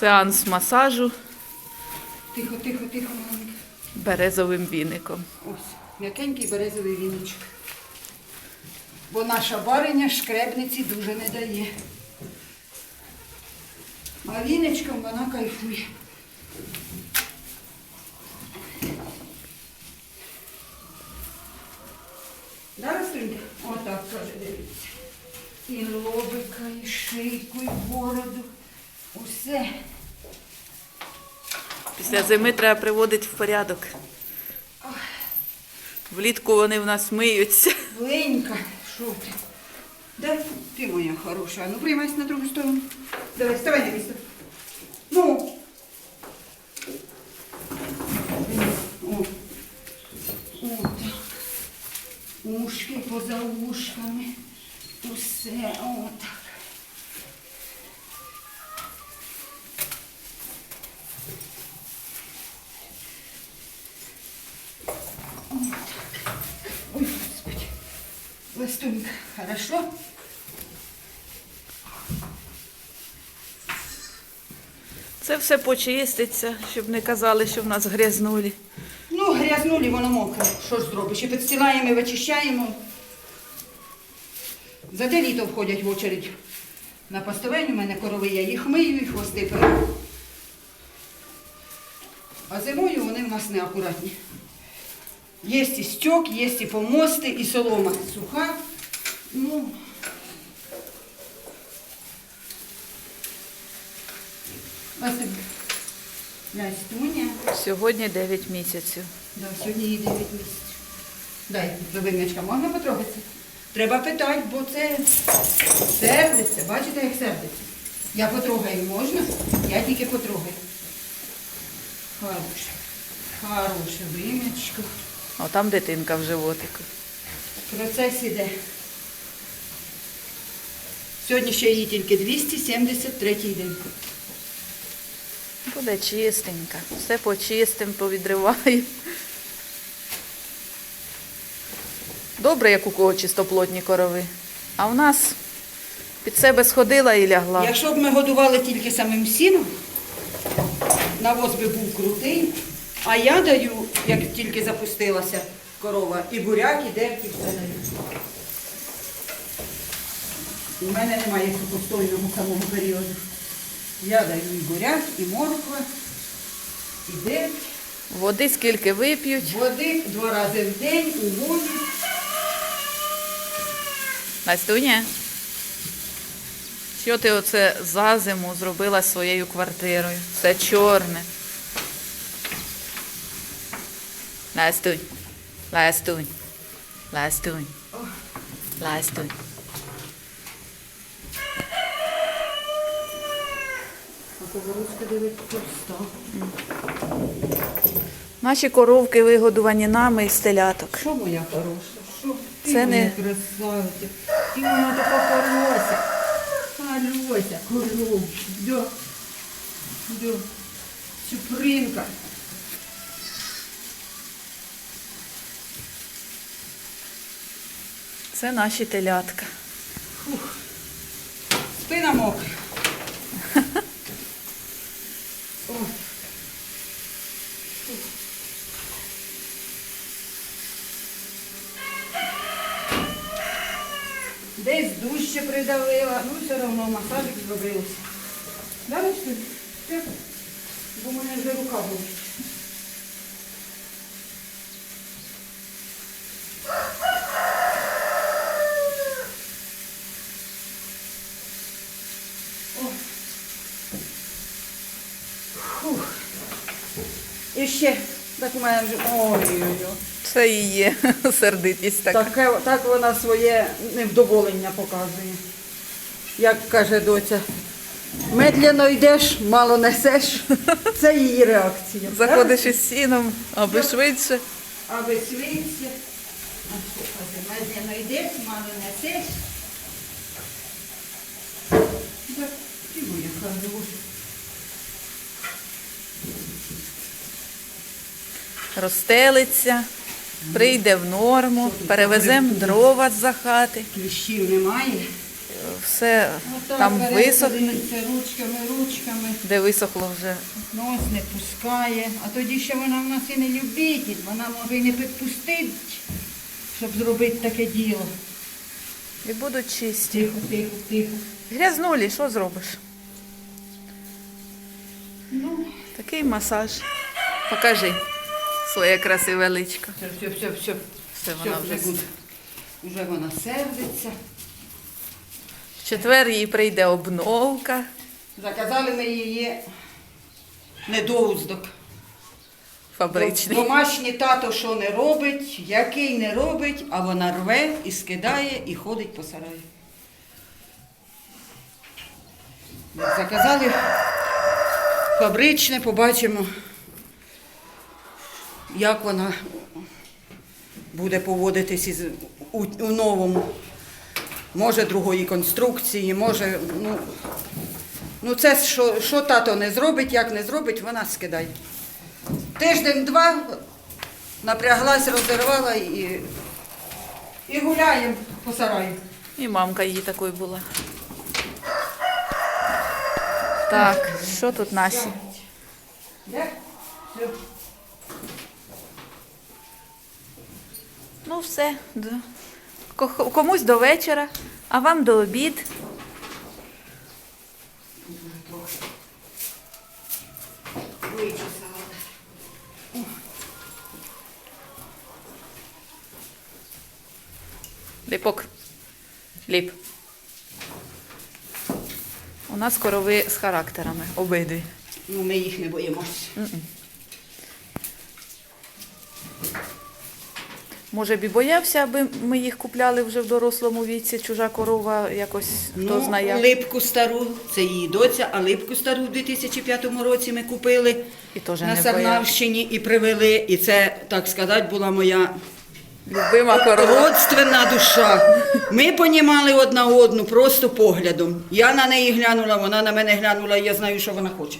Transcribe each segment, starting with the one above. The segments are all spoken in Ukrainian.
Сеанс масажу Тихо, тихо, тихо, маленька. березовим віником. Ось, м'якенький березовий віночок. Бо наша бариня шкребниці дуже не дає. А віночком вона кайфує. Растунька? Отак каже, дивіться. І лобика, і шийку, і бороду. Усе. Після зими треба приводити в порядок. Влітку вони в нас миються. Ленька, що ти? Да? Ти моя хороша. А Ну, приймайся на другу сторону. Давай, вставай на місце. Ну. О. О, так. Ушки поза ушками. Усе. Ой, хорошо? Це все почиститься, щоб не казали, що в нас грязнулі. Ну, грязнулі, воно мокре. Що ж зробиш? І підстилаємо, і вичищаємо. За те літо входять в очередь на пастовень. У мене корови, я їх мию і хвости перу. А зимою вони в нас неакуратні. Є і стьок, є і помости, і солома суха. Ну, Настуня. Сьогодні 9 місяців. Да, сьогодні їй 9 місяців. Дай, зубиночка, можна потрогатися? Треба питати, бо це сердиться. Бачите, як сердиться? Я потрогаю, можна? Я тільки потрогаю. Хороше. Хороше вимячко. О, там дитинка в животику. Процес іде. Сьогодні ще їй тільки 273 день. Буде чистенька. Все почистим, повідриваємо. Добре, як у кого чистоплотні корови. А в нас під себе сходила і лягла. Якщо б ми годували тільки самим сіном, навоз би був крутий, а я даю, як тільки запустилася корова, і буряк, і дерт, і все даю. У мене немає сухостойного самого періоду. Я даю і буряк, і морква, і дерт, Води скільки вип'ють. води два рази в день, у воді. Настуня, що ти оце за зиму зробила своєю квартирою? Все чорне. Настунь, Ластунь, Ластунь, Ластунь. А коворочка дивиться пуста. Наші коровки вигодувані нами із теляток. Що моя хороша? Що? Ти Це моя не- красавиця. Ти вона така хороша. Хороша, коровка. Да. Да. Чупринка. Це наші телятка. Спина мокра. О. Десь дужче придавила, ну все одно масажик зробився. Далі? Так. Бо в мене вже рука. О. І ще, так у мене вже. Ой-ой-ой. Це і є сердитість така. Таке, так вона своє невдоволення показує. Як каже доця, медленно йдеш, мало несеш. Це її реакція. Заходиш із сіном, аби швидше. Аби швидше. Медленно йдеш, мало несеш. Розстелиться, прийде в норму, перевеземо дрова з-за хати. Кліщів немає. Все Отак там бере, висохне, ручками, ручками. де висохло вже. Нос не пускає, а тоді ще вона в нас і не любитель, вона може і не підпустить, щоб зробити таке діло. І будуть чисті. Тихо, тихо, тихо. Грязнулі, що зробиш? Ну, Такий масаж. Покажи своє красиве личко. все, все, все, все. Все, вона вже буде. Вже вона сердиться. Четвер їй прийде обновка. Заказали ми її недоуздок. Фабричний. Домашній тато що не робить, який не робить, а вона рве і скидає і ходить по сараю. Заказали фабричне, побачимо, як вона буде поводитись із, у, у новому. Може другої конструкції, може, ну, ну це що, що тато не зробить, як не зробить, вона скидає. Тиждень-два напряглась, розірвала і, і гуляємо по сараю. І мамка її такою була. Так, що тут наші? Ну все. Ко- Комусь до вечора, а вам до обід. Ліпок. Ліп. У нас корови з характерами, обидві. Ну, ми їх не боїмося. Може б і боявся, аби ми їх купляли вже в дорослому віці, чужа корова, якось хто ну, знає. як. липку стару, це її доця, а липку стару в 2005 році ми купили І теж на не Сарнавщині і привели. І це, так сказати, була моя Любима корова. Родственна душа. Ми понімали одна одну просто поглядом. Я на неї глянула, вона на мене глянула, і я знаю, що вона хоче.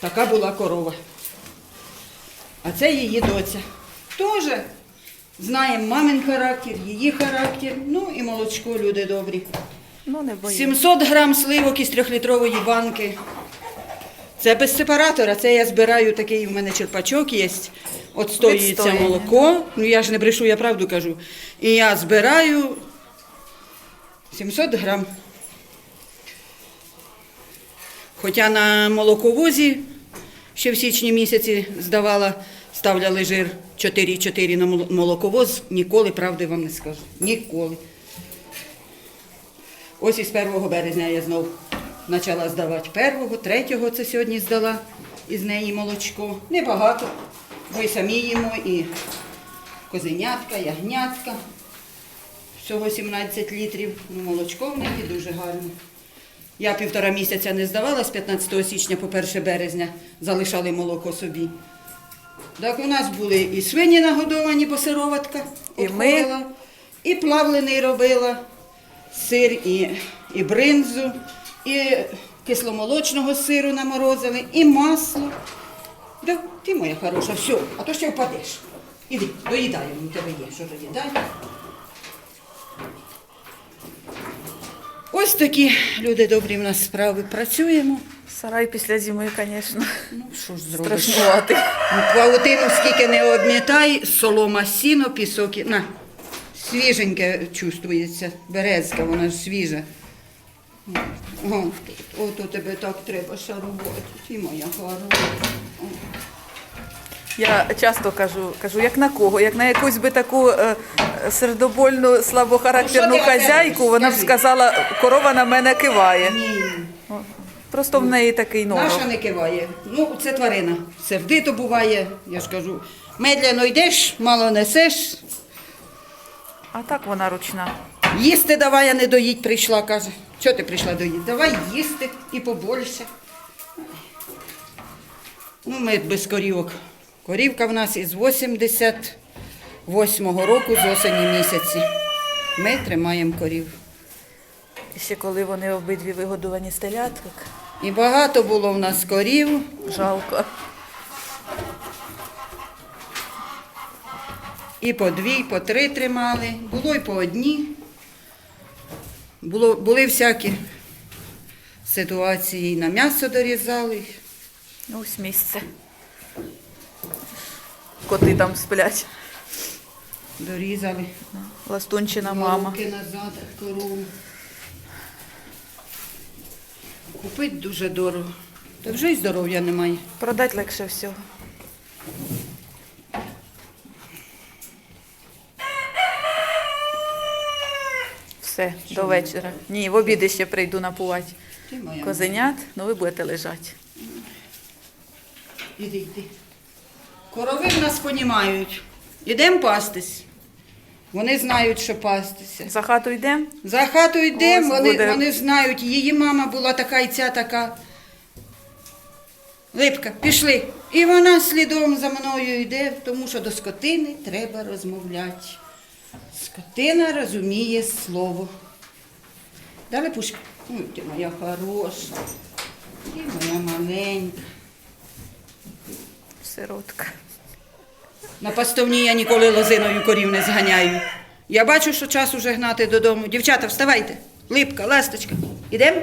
Така була корова. А це її доця. Теж знаємо мамин характер, її характер, ну і молочко, люди добрі. Ну, не боюсь. 700 грам сливок із трьохлітрової банки. Це без сепаратора. Це я збираю такий, у мене черпачок є. Отстоюється Відстояне. молоко. Ну я ж не брешу, я правду кажу. І я збираю 700 грам. Хоча на молоковозі ще в січні місяці здавала, ставляли жир 4,4 на молоковоз. Ніколи правди вам не скажу. Ніколи. Ось із 1 березня я знов почала здавати 1, 3 це сьогодні здала із неї молочко. Небагато, і самі їмо, і козенятка, ягнятка. Всього 17 літрів. Ну, молочко в неї дуже гарне. Я півтора місяця не здавала з 15 січня по 1 березня, залишали молоко собі. Так у нас були і свині нагодовані, бо сироватка І ми. і плавлений робила, сир і, і бринзу, і кисломолочного сиру наморозили, і масло. Да, ти моя хороша, все, а то ще впадеш. Іди, доїдай, у тебе є, що доїдай. Ось такі люди добрі в нас справи. Працюємо. Сарай після зими, звісно, Ну, що ж зробиш? страшнувати. Ну, Павутину скільки не обмітай, солома, сіно, пісок. і- На, свіженьке чувствується. Березка, вона ж свіжа. О, у тебе так треба шарувати. Ти моя хороша. Я часто кажу, кажу, як на кого, як на якусь би таку е, е, сердобольну, слабохарактерну Ну, що ти хазяйку, вона б Скажи. сказала, корова на мене киває. Ні, Просто в неї такий норов. наша не киває. Ну, це тварина. Сердито буває, я ж кажу. Медляно йдеш, мало несеш. А так вона ручна. Їсти давай, а не доїть прийшла, каже. Чого ти прийшла доїти? Давай їсти і побольше. Ну, ми без корівок. Корівка в нас із 88-го року з осені місяці. Ми тримаємо корів. І ще коли вони обидві вигодовані з теляток, І багато було в нас корів. жалко. І по дві, і по три тримали. Було і по одній. Було, були всякі ситуації, і на м'ясо дорізали. Ну, ось місце. Коти там сплять. Дорізали. Ластунчина мама. Руки назад, корову. Купити дуже дорого. Та вже й здоров'я немає. Продать легше всього. Все, до вечора. Ні, в обіди ще прийду напувати Ти моя. козенят, ну ви будете лежати. Іди, йди. Корови в нас понімають. Ідемо пастись. Вони знають, що пастися. За хату йдемо? За хату йдемо, вони, буде. вони знають, її мама була така і ця така. Липка, пішли. І вона слідом за мною йде, тому що до скотини треба розмовляти. Скотина розуміє слово. Далі пушка. Ой, ти моя хороша. Ти моя маленька. Сиротка. На пастовні я ніколи лозиною корів не зганяю. Я бачу, що час уже гнати додому. Дівчата, вставайте. Липка, ласточка. Ідемо?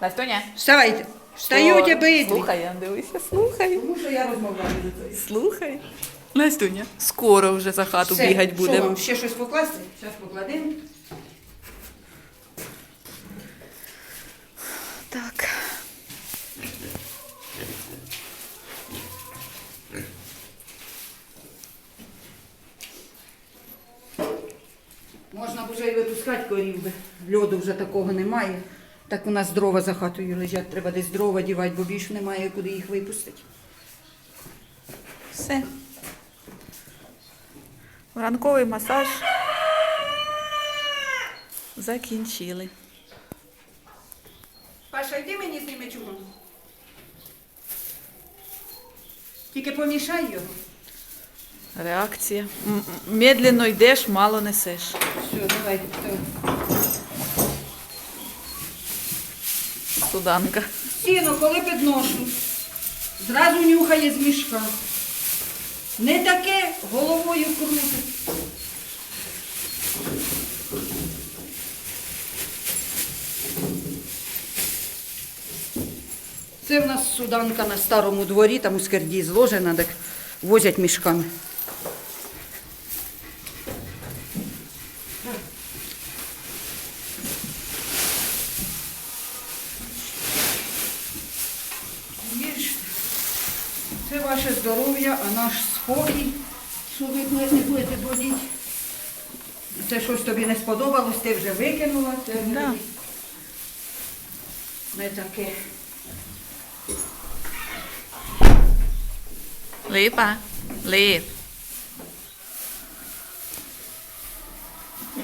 Настуня. Вставайте. Встають обидві. Слухай, я дивися, слухай. Тому що я розмовляю до цієї. Слухай. Настуня. Скоро вже за хату Все, бігати Що будемо. вам, ще щось покласти? Зараз покладемо. Так. Можна б вже і корів би. Льоду вже такого немає. Так у нас дрова за хатою лежать, треба десь дрова дівати, бо більше немає куди їх випустити. Все. Ранковий масаж. Закінчили. Паша, йди мені з ними чугом. Тільки помішай його. Реакція. Медленно йдеш, мало несеш. Все, давай. давай. Суданка. Сіно, коли підношу, зразу нюхає з мішка. Не таке головою крутить. Це в нас суданка на старому дворі, там у скерді зложена, так возять мішками. Це ваше здоров'я, а наш спокій, що ви не будете боліти. Це щось тобі не сподобалось, ти вже викинула. Це Да. не таке. Липа. Лип.